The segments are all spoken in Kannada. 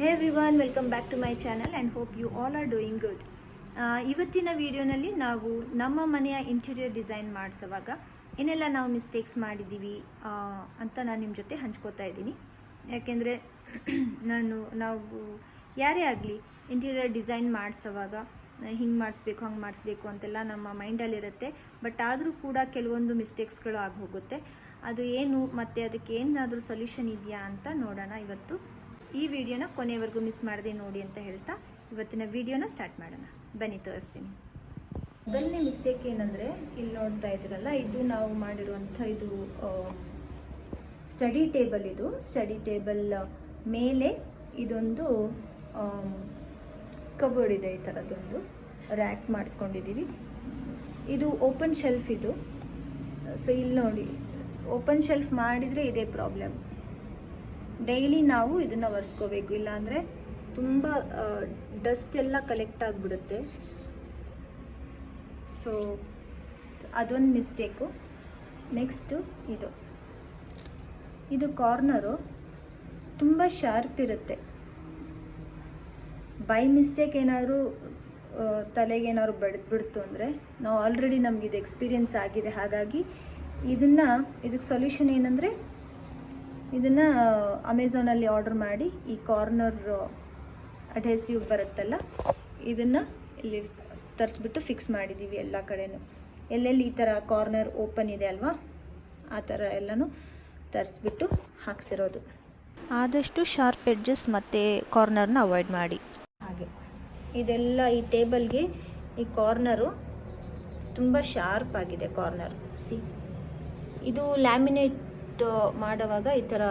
Hey Vivaan welcome back to my channel and hope you all are doing good ಇವತ್ತಿನ ವಿಡಿಯೋನಲ್ಲಿ ನಾವು ನಮ್ಮ ಮನೆಯ ಇಂಟೀರಿಯರ್ ಡಿಸೈನ್ ಮಾಡಿಸುವಾಗ ಏನೆಲ್ಲ ನಾವು ಮಿಸ್ಟೇಕ್ಸ್ ಮಾಡಿದ್ದೀವಿ ಅಂತ ನಾನು ನಿಮ್ಮ ಜೊತೆ ಹಂಚ್ಕೋತಾ ಇದ್ದೀನಿ. ಯಾಕೆಂದರೆ ನಾನು, ನಾವು ಯಾರೇ ಆಗಲಿ ಇಂಟೀರಿಯರ್ ಡಿಸೈನ್ ಮಾಡಿಸುವಾಗ ಹಿಂಗೆ ಮಾಡಿಸ್ಬೇಕು, ಹಂಗೆ ಮಾಡಿಸ್ಬೇಕು ಅಂತೆಲ್ಲ ನಮ್ಮ ಮೈಂಡಲ್ಲಿರುತ್ತೆ ಬಟ್ ಆದರೂ ಕೂಡ ಕೆಲವೊಂದು ಮಿಸ್ಟೇಕ್ಸ್ಗಳು ಆಗಿ ಹೋಗುತ್ತೆ. ಅದು ಏನು, ಮತ್ತು ಅದಕ್ಕೆ ಏನಾದರೂ ಸೊಲ್ಯೂಷನ್ ಇದೆಯಾ ಅಂತ ನೋಡೋಣ ಇವತ್ತು. ಈ ವಿಡಿಯೋನ ಕೊನೆವರೆಗೂ ಮಿಸ್ ಮಾಡದೆ ನೋಡಿ ಅಂತ ಹೇಳ್ತಾ ಇವತ್ತಿನ ವಿಡಿಯೋನ ಸ್ಟಾರ್ಟ್ ಮಾಡೋಣ. ಬನ್ನಿ, ತೋರಿಸ್ತೀನಿ. ಮೊದಲನೇ ಮಿಸ್ಟೇಕ್ ಏನಂದರೆ, ಇಲ್ಲಿ ನೋಡ್ತಾ ಇದ್ದೀರಲ್ಲ, ಇದು ನಾವು ಮಾಡಿರುವಂಥ ಇದು ಸ್ಟಡಿ ಟೇಬಲ್ ಇದು. ಸ್ಟಡಿ ಟೇಬಲ್ ಮೇಲೆ ಇದೊಂದು ಕಬೋರ್ಡ್ ಇದೆ ಈ ಥರದ್ದೊಂದು ರ್ಯಾಕ್ ಮಾಡಿಸ್ಕೊಂಡಿದ್ದೀವಿ. ಇದು ಓಪನ್ ಶೆಲ್ಫ್ ಇದು. ಸೊ ಇಲ್ಲಿ ನೋಡಿ ಓಪನ್ ಶೆಲ್ಫ್ ಮಾಡಿದರೆ ಇದೇ ಪ್ರಾಬ್ಲಮ್ ಡೈಲಿ ನಾವು ಇದನ್ನು ಒರೆಸ್ಕೋಬೇಕು. ಇಲ್ಲಾಂದರೆ ತುಂಬ ಡಸ್ಟ್ ಎಲ್ಲ ಕಲೆಕ್ಟ್ ಆಗಿಬಿಡುತ್ತೆ. ಸೊ ಅದೊಂದು ಮಿಸ್ಟೇಕು. ನೆಕ್ಸ್ಟು ಇದು. ಇದು ಕಾರ್ನರು ತುಂಬ ಶಾರ್ಪ್ ಇರುತ್ತೆ. ಬೈ ಮಿಸ್ಟೇಕ್ ಏನಾದರೂ ತಲೆಗೆ ಏನಾದ್ರು ಬಡ್ದ್ಬಿಡ್ತು ಅಂದರೆ ನಾವು ಆಲ್ರೆಡಿ ಇದು ಎಕ್ಸ್ಪೀರಿಯನ್ಸ್ ಆಗಿದೆ. ಹಾಗಾಗಿ ಇದನ್ನು ಇದಕ್ಕೆ ಸೊಲ್ಯೂಷನ್ ಏನಂದರೆ ಇದನ್ನು ಅಮೆಝಾನಲ್ಲಿ ಆರ್ಡರ್ ಮಾಡಿ ಈ ಕಾರ್ನರ್ ಅಡ್ಹೆಸಿವ್ ಬರುತ್ತಲ್ಲ ಇದನ್ನು ಇಲ್ಲಿ ತರಿಸ್ಬಿಟ್ಟು ಫಿಕ್ಸ್ ಮಾಡಿದ್ದೀವಿ ಎಲ್ಲ ಕಡೆಯೂ ಎಲ್ಲೆಲ್ಲಿ ಈ ಥರ ಕಾರ್ನರ್ ಓಪನ್ ಇದೆ ಅಲ್ವಾ ಆ ಥರ ಎಲ್ಲನೂ ತರಿಸ್ಬಿಟ್ಟು ಹಾಕ್ಸಿರೋದು. ಆದಷ್ಟು ಶಾರ್ಪ್ ಎಡ್ಜಸ್ ಮತ್ತು ಕಾರ್ನರ್ನ ಅವಾಯ್ಡ್ ಮಾಡಿ. ಹಾಗೆ. ಇದೆಲ್ಲ ಈ ಟೇಬಲ್ಗೆ ಈ ಕಾರ್ನರು ತುಂಬ ಶಾರ್ಪ್ ಆಗಿದೆ ಕಾರ್ನರ್ ಸಿ ಇದು ಲ್ಯಾಮಿನೇಟ್ ಮಾಡುವಾಗ ಈ ಥರ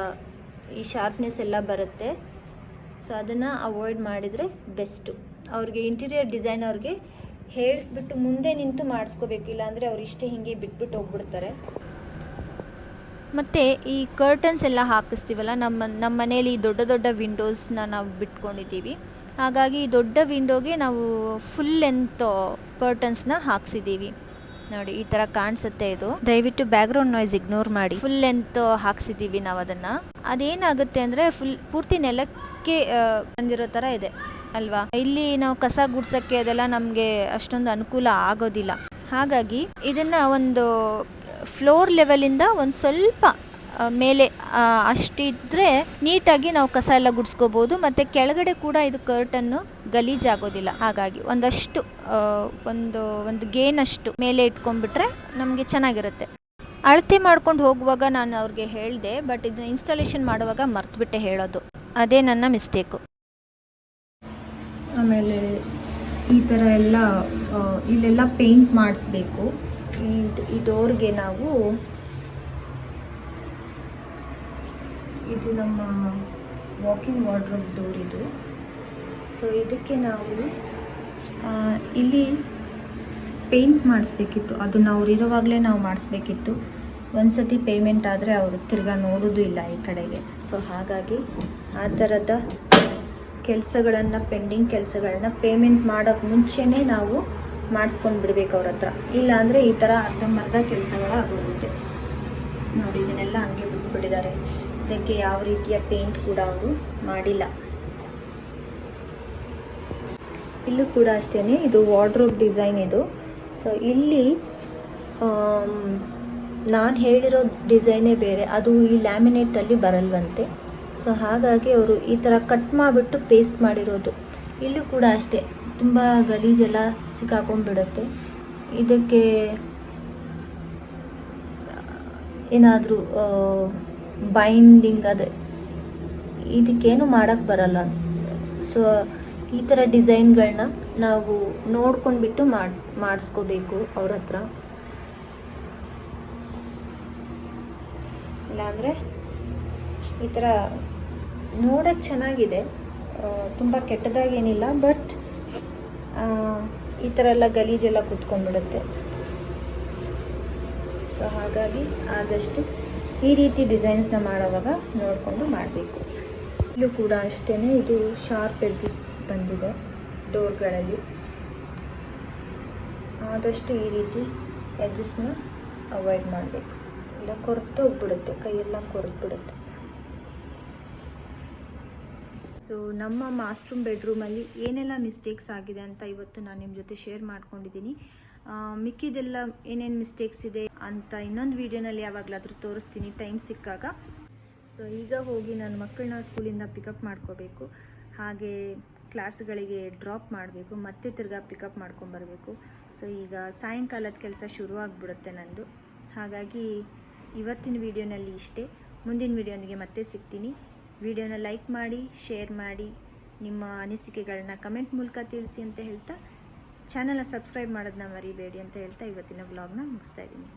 ಈ ಶಾರ್ಪ್ನೆಸ್ ಎಲ್ಲ ಬರುತ್ತೆ. ಸೊ ಅದನ್ನು ಅವಾಯ್ಡ್ ಮಾಡಿದರೆ ಬೆಸ್ಟು ಅವ್ರಿಗೆ ಇಂಟೀರಿಯರ್ ಡಿಸೈನ್ ಅವ್ರಿಗೆ ಹೇಳಿಸ್ಬಿಟ್ಟು ಮುಂದೆ ನಿಂತು ಮಾಡಿಸ್ಕೋಬೇಕು, ಇಲ್ಲಾಂದರೆ ಅವ್ರು ಇಷ್ಟೇ ಹಿಂಗೆ ಬಿಟ್ಬಿಟ್ಟು ಹೋಗ್ಬಿಡ್ತಾರೆ. ಮತ್ತು ಈ ಕರ್ಟನ್ಸ್ ಎಲ್ಲ ಹಾಕಿಸ್ತೀವಲ್ಲ, ನಮ್ಮ ನಮ್ಮ ಮನೇಲಿ ದೊಡ್ಡ ದೊಡ್ಡ ವಿಂಡೋಸ್ನ ನಾವು ಬಿಟ್ಕೊಂಡಿದ್ದೀವಿ. ಹಾಗಾಗಿ ದೊಡ್ಡ ವಿಂಡೋಗೆ ನಾವು ಫುಲ್ ಲೆಂತ್ ಕರ್ಟನ್ಸ್ನ ಹಾಕ್ಸಿದ್ದೀವಿ. ನೋಡಿ, ಈ ತರ ಕಾಣಿಸುತ್ತೆ ಇದು. ದಯವಿಟ್ಟು ಬ್ಯಾಕ್ಗ್ರೌಂಡ್ ನಾಯ್ಸ್ ಇಗ್ನೋರ್ ಮಾಡಿ. ಫುಲ್ ಲೆಂತ್ ಹಾಕ್ಸಿದೀವಿ ನಾವು ಅದನ್ನ. ಅದೇನಾಗುತ್ತೆ ಅಂದ್ರೆ ಫುಲ್ ಪೂರ್ತಿ ನೆಲಕ್ಕೆ ಬಂದಿರೋ ತರ ಇದೆ, ಅಲ್ವಾ? ಇಲ್ಲಿ ನಾವು ಕಸ ಗುಡ್ಸಕ್ಕೆ ಅದೆಲ್ಲ ನಮಗೆ ಅಷ್ಟೊಂದು ಅನುಕೂಲ ಆಗೋದಿಲ್ಲ. ಹಾಗಾಗಿ ಇದನ್ನ ಒಂದು ಫ್ಲೋರ್ ಲೆವೆಲಿಂದ ಒಂದು ಸ್ವಲ್ಪ ಮೇಲೆ ಅಷ್ಟಿದ್ದರೆ ನೀಟಾಗಿ ನಾವು ಕಸ ಎಲ್ಲ ಗುಡಿಸ್ಕೋಬೋದು, ಮತ್ತು ಕೆಳಗಡೆ ಕೂಡ ಇದು ಕರ್ಟನ್ನು ಗಲೀಜಾಗೋದಿಲ್ಲ. ಹಾಗಾಗಿ ಒಂದಷ್ಟು ಒಂದು ಒಂದು ಒಂದು ಗೇನಷ್ಟು ಮೇಲೆ ಇಟ್ಕೊಂಡ್ಬಿಟ್ರೆ ನಮಗೆ ಚೆನ್ನಾಗಿರುತ್ತೆ. ಅಳತೆ ಮಾಡ್ಕೊಂಡು ಹೋಗುವಾಗ ನಾನು ಅವ್ರಿಗೆ ಹೇಳಿದೆ ಬಟ್ ಇದನ್ನ ಇನ್ಸ್ಟಾಲೇಷನ್ ಮಾಡುವಾಗ ಮರ್ತುಬಿಟ್ಟೆ ಹೇಳೋದು. ಅದೇ ನನ್ನ ಮಿಸ್ಟೇಕು ಆಮೇಲೆ ಈ ಥರ ಎಲ್ಲ ಇಲ್ಲೆಲ್ಲ ಪೇಂಟ್ ಮಾಡಿಸ್ಬೇಕು. ಈ ಡೋರ್ಗೆ ನಾವು ಇದು ನಮ್ಮ ವಾಕಿಂಗ್ ವಾರ್ಡ್ರೋಬ್ ಡೋರ್ ಇದು. ಸೊ ಇದಕ್ಕೆ ನಾವು ಇಲ್ಲಿ ಪೇಂಟ್ ಮಾಡಿಸ್ಬೇಕಿತ್ತು. ಅದನ್ನು ಅವ್ರು ಇರೋವಾಗಲೇ ನಾವು ಮಾಡಿಸ್ಬೇಕಿತ್ತು. ಒಂದು ಸತಿ ಪೇಮೆಂಟ್ ಆದರೆ ಅವರು ತಿರ್ಗಾ ನೋಡೋದು ಇಲ್ಲ ಈ ಕಡೆಗೆ. ಸೊ ಹಾಗಾಗಿ ಆ ಥರದ ಕೆಲಸಗಳನ್ನು ಪೆಂಡಿಂಗ್ ಕೆಲಸಗಳನ್ನ ಪೇಮೆಂಟ್ ಮಾಡೋಕ್ಕೆ ಮುಂಚೆನೇ ನಾವು ಮಾಡಿಸ್ಕೊಂಡು ಬಿಡ್ಬೇಕು ಅವ್ರ ಹತ್ರ. ಇಲ್ಲಾಂದರೆ ಈ ಥರ ಅರ್ಧಂಬರ್ಧ ಕೆಲಸಗಳಾಗೋಗುತ್ತೆ. ನೋಡಿ, ಇದನ್ನೆಲ್ಲ ಹಂಗೆ ಬಿಟ್ಬಿಟ್ಟಿದ್ದಾರೆ. ಇದಕ್ಕೆ ಯಾವ ರೀತಿಯ ಪೇಂಟ್ ಕೂಡ ಅವರು ಮಾಡಿಲ್ಲ. ಇಲ್ಲೂ ಕೂಡ ಅಷ್ಟೇ ಇದು ವಾರ್ಡ್ರೋಬ್ ಡಿಸೈನ್ ಇದು. ಸೊ ಇಲ್ಲಿ ನಾನು ಹೇಳಿರೋ ಡಿಸೈನೇ ಬೇರೆ, ಅದು ಈ ಲ್ಯಾಮಿನೇಟಲ್ಲಿ ಬರಲ್ವಂತೆ. ಸೊ ಹಾಗಾಗಿ ಅವರು ಈ ಥರ ಕಟ್ ಮಾಡಿಬಿಟ್ಟು ಪೇಸ್ಟ್ ಮಾಡಿರೋದು. ಇಲ್ಲೂ ಕೂಡ ಅಷ್ಟೇ, ತುಂಬ ಗಲೀಜೆಲ್ಲ ಸಿಕ್ಕಾಕೊಂಡ್ಬಿಡುತ್ತೆ. ಇದಕ್ಕೆ, ಏನಾದರೂ ಬೈಂಡಿಂಗ್ ಅದೇ. ಇದಕ್ಕೇನು ಮಾಡೋಕ್ಕೆ ಬರಲ್ಲ. ಸೊ ಈ ಥರ ಡಿಸೈನ್ಗಳನ್ನ ನಾವು ನೋಡ್ಕೊಂಡ್ಬಿಟ್ಟು ಮಾಡಿ, ಮಾಡಿಸ್ಕೋಬೇಕು ಅವ್ರ ಹತ್ರ. ಇಲ್ಲಾಂದರೆ ಈ ಥರ ನೋಡೋಕ್ಕೆ ಚೆನ್ನಾಗಿದೆ. ತುಂಬ ಕೆಟ್ಟದಾಗೇನಿಲ್ಲ ಬಟ್ ಈ ಥರ ಎಲ್ಲ ಗಲೀಜೆಲ್ಲ ಕುತ್ಕೊಂಡ್ಬಿಡುತ್ತೆ. ಸೊ ಹಾಗಾಗಿ ಆದಷ್ಟು ಈ ರೀತಿ ಡಿಸೈನ್ಸ್ನ ಮಾಡೋವಾಗ ನೋಡಿಕೊಂಡು ಮಾಡಬೇಕು. ಇಲ್ಲೂ ಕೂಡ ಅಷ್ಟೇ ಇದು ಶಾರ್ಪ್ ಎಡ್ಜಸ್ ಬಂದಿದೆ ಡೋರ್ಗಳಲ್ಲಿ ಆದಷ್ಟು ಈ ರೀತಿ ಎಡ್ಜಸ್ನ ಅವಾಯ್ಡ್ ಮಾಡಬೇಕು. ಇಲ್ಲ ಕೊರೆತು ಹೋಗ್ಬಿಡುತ್ತೆ, ಕೈಯೆಲ್ಲ ಕೊರೆದ್ಬಿಡುತ್ತೆ. ಸೊ ನಮ್ಮ ಮಾಸ್ಟ್ರೂಮ್ ಬೆಡ್ರೂಮಲ್ಲಿ ಏನೆಲ್ಲ ಮಿಸ್ಟೇಕ್ಸ್ ಆಗಿದೆ ಅಂತ ಇವತ್ತು ನಾನು ನಿಮ್ಮ ಜೊತೆ ಶೇರ್ ಮಾಡ್ಕೊಂಡಿದ್ದೀನಿ. ಮಿಕ್ಕಿದೆಲ್ಲ ಏನೇನು ಮಿಸ್ಟೇಕ್ಸ್ ಇದೆ ಅಂತ ಇನ್ನೊಂದು ವೀಡಿಯೋನಲ್ಲಿ ಯಾವಾಗಲಾದರೂ ತೋರಿಸ್ತೀನಿ. ಟೈಮ್ ಸಿಕ್ಕಾಗ. ಸೊ ಈಗ ಹೋಗಿ ನಾನು ಮಕ್ಕಳನ್ನ ಸ್ಕೂಲಿಂದ ಪಿಕಪ್ ಮಾಡ್ಕೋಬೇಕು. ಹಾಗೆ ಕ್ಲಾಸ್ಗಳಿಗೆ ಡ್ರಾಪ್ ಮಾಡಬೇಕು. ಮತ್ತೆ ತಿರ್ಗಾ ಪಿಕಪ್ ಮಾಡ್ಕೊಂಬರಬೇಕು. ಸೊ ಈಗ ಸಾಯಂಕಾಲದ ಕೆಲಸ ಶುರುವಾಗ್ಬಿಡುತ್ತೆ ನಂದು. ಹಾಗಾಗಿ ಇವತ್ತಿನ ವಿಡಿಯೋನಲ್ಲಿ ಇಷ್ಟೇ. ಮುಂದಿನ ವಿಡಿಯೋನಿಗೆ ಮತ್ತೆ ಸಿಗ್ತೀನಿ. ವಿಡಿಯೋನ ಲೈಕ್ ಮಾಡಿ ಶೇರ್ ಮಾಡಿ, ನಿಮ್ಮ ಅನಿಸಿಕೆಗಳನ್ನ ಕಮೆಂಟ್ ಮೂಲಕ ತಿಳಿಸಿ ಅಂತ ಹೇಳ್ತಾ ಚಾನಲ್ನ ಸಬ್ಸ್ಕ್ರೈಬ್ ಮಾಡೋದನ್ನ ಮರಿಬೇಡಿ ಅಂತ ಹೇಳ್ತಾ ಇವತ್ತಿನ ಬ್ಲಾಗ್ನ ಮುಗಿಸ್ತಾ ಇದ್ದೀನಿ.